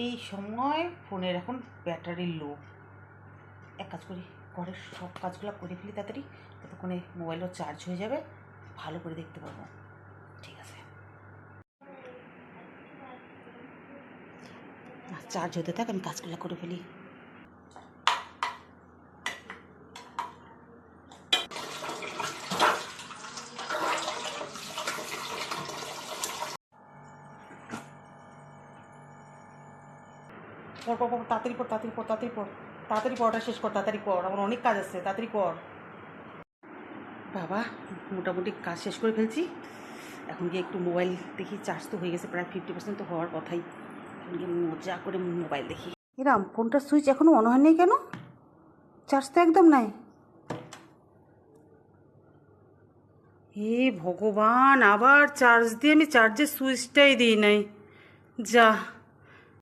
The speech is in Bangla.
এই সময় ফোনের এখন ব্যাটারি লো এক কাজ করি, ঘরের সব কাজগুলো করে ফেলি তাড়াতাড়ি, ততক্ষণে মোবাইলও চার্জ হয়ে যাবে, ভালো করে দেখতে পারব। ঠিক আছে। চার্জ হতে থাক, আমি কাজগুলো করে ফেলি। পর পর তাড়াতাড়ি পর তাড়াতাড়ি পর তাড়াতাড়ি পর। তাড়াতাড়ি পড়াটা শেষ কর, তাড়াতাড়ি কর আমার অনেক কাজ আছে, তাড়াতাড়ি কর বাবা, মোটামুটি কাজ শেষ করে ফেলছি। এখন গিয়ে একটু মোবাইল দেখি চার্জ তো হয়ে গেছে প্রায় ফিফটি পার্সেন্ট তো হওয়ার কথাই। এখন গিয়ে মজা করে মোবাইল দেখি। এরাম ফোনটার সুইচ এখনও অন হয়নি কেন? চার্জ তো একদম নাই। হে ভগবান, আবার চার্জ দিয়ে আমি চার্জের সুইচটাই দিই নাই। যা।